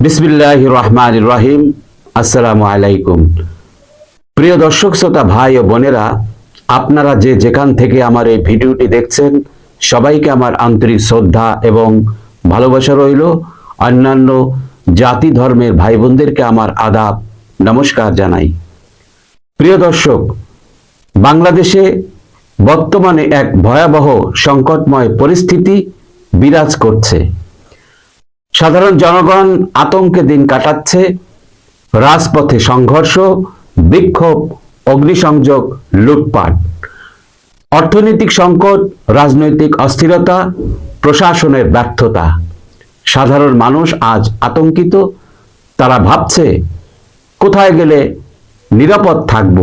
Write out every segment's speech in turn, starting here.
বিসমিল্লাহ রহমান রহিম আসসালামু আলাইকুম প্রিয় দর্শক, শ্রোতা, ভাই ও বোনেরা, আপনারা যে যেখান থেকে আমার এই ভিডিওটি দেখছেন, সবাইকে আমার আন্তরিক শ্রদ্ধা এবং ভালোবাসা রইল। অন্যান্য জাতি ধর্মের ভাই বোনদেরকে আমার আদাব, নমস্কার জানাই। প্রিয় দর্শক, বাংলাদেশে বর্তমানে এক ভয়াবহ সংকটময় পরিস্থিতি বিরাজ করছে। সাধারণ জনগণ আতঙ্কে দিন কাটাচ্ছে। রাজপথে সংঘর্ষ, বিক্ষোভ, অগ্নিসংযোগ, লুটপাট। অর্থনৈতিক সংকট, রাজনৈতিক অস্থিরতা, প্রশাসনের ব্যর্থতা। সাধারণ মানুষ আজ আতঙ্কিত। তারা ভাবছে, কোথায় গেলে নিরাপদ থাকব?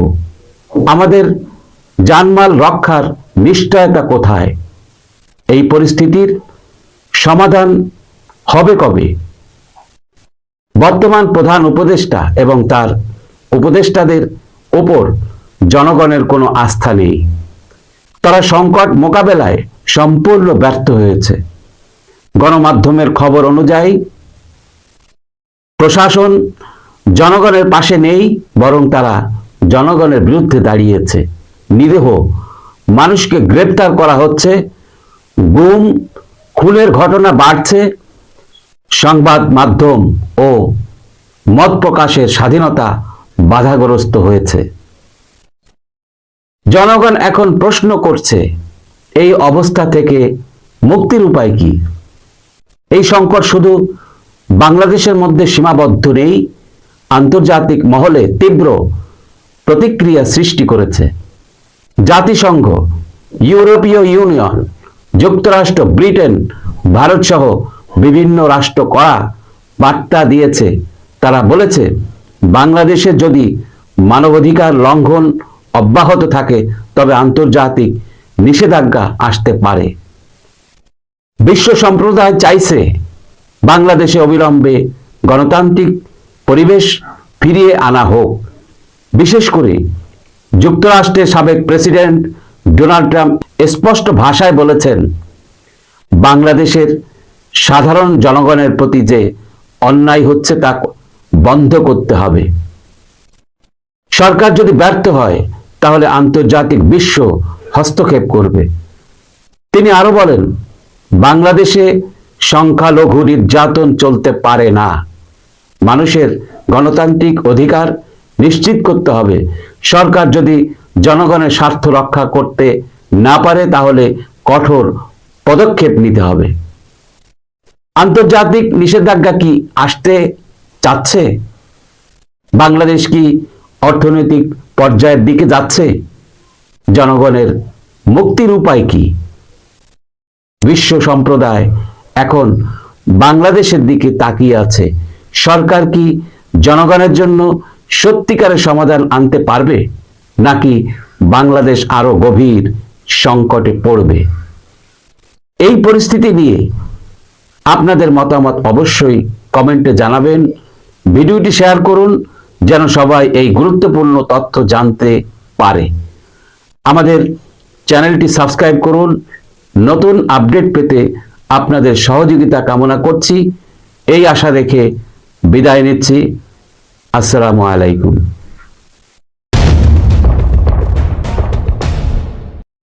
আমাদের জানমাল রক্ষার নিশ্চয়তা কোথায়? এই পরিস্থিতির সমাধান হবে কবে? বর্তমান প্রধান উপদেষ্টা এবং তার উপদেষ্টাদের ওপর জনগণের কোনো আস্থা নেই। তারা সংকট মোকাবেলায় সম্পূর্ণ ব্যর্থ হয়েছে। গণমাধ্যমের খবর অনুযায়ী, প্রশাসন জনগণের পাশে নেই, বরং তারা জনগণের বিরুদ্ধে দাঁড়িয়েছে। নিরীহ মানুষকে গ্রেপ্তার করা হচ্ছে। গুম, খুনের ঘটনা বাড়ছে। সংবাদ মাধ্যম ও মত প্রকাশের স্বাধীনতা বাধাগ্রস্ত হয়েছে। জনগণ এখন প্রশ্ন করছে, এই অবস্থা থেকে মুক্তির উপায় কি? এই সংকট শুধু বাংলাদেশের মধ্যে সীমাবদ্ধ নেই, আন্তর্জাতিক মহলে তীব্র প্রতিক্রিয়া সৃষ্টি করেছে। জাতিসংঘ, ইউরোপীয় ইউনিয়ন, যুক্তরাষ্ট্র, ব্রিটেন ভারত সহ বিভিন্ন রাষ্ট্র করা বার্তা দিয়েছে। তারা বলেছে, বাংলাদেশে যদি মানবাধিকার লঙ্ঘন অব্যাহত থাকে, তবে আন্তর্জাতিক নিষেধাজ্ঞা আসতে পারে। বিশ্ব সম্প্রদায় চাইছে বাংলাদেশে অবিলম্বে গণতান্ত্রিক পরিবেশ ফিরিয়ে আনা হোক। বিশেষ করে যুক্তরাষ্ট্রের সাবেক প্রেসিডেন্ট ডোনাল্ড ট্রাম্প স্পষ্ট ভাষায় বলেছেন, বাংলাদেশের সাধারণ জনগণের প্রতি যে অন্যায় হচ্ছে তা বন্ধ করতে হবে। সরকার যদি ব্যর্থ হয়, তাহলে আন্তর্জাতিক বিশ্ব হস্তক্ষেপ করবে। তিনি আরও বলেন, বাংলাদেশে সংখ্যালঘু নির্যাতন চলতে পারে না। মানুষের গণতান্ত্রিক অধিকার নিশ্চিত করতে হবে। সরকার যদি জনগণের স্বার্থ রক্ষা করতে না পারে, তাহলে কঠোর পদক্ষেপ নিতে হবে। আন্তর্জাতিক নিষেধাজ্ঞা কি আসতে চাচ্ছে? বাংলাদেশ কি অর্থনৈতিক পর্যায়ের দিকে যাচ্ছে? জনগণের মুক্তির উপায় কি? বিশ্ব সম্প্রদায় এখন বাংলাদেশের দিকে তাকিয়ে আছে। সরকার কি জনগণের জন্য সত্যিকারের সমাধান আনতে পারবে? নাকি বাংলাদেশ আরও গভীর সংকটে পড়বে? এই পরিস্থিতি নিয়ে আপনাদের মতামত অবশ্যই কমেন্টে জানাবেন। ভিডিওটি শেয়ার করুন, যেন সবাই এই গুরুত্বপূর্ণ তথ্য জানতে পারে। আমাদের চ্যানেলটি সাবস্ক্রাইব করুন। নতুন আপডেট পেতে আপনাদের সহযোগিতা কামনা করছি। এই আশা রেখে বিদায় নিচ্ছি। আসসালামু আলাইকুম।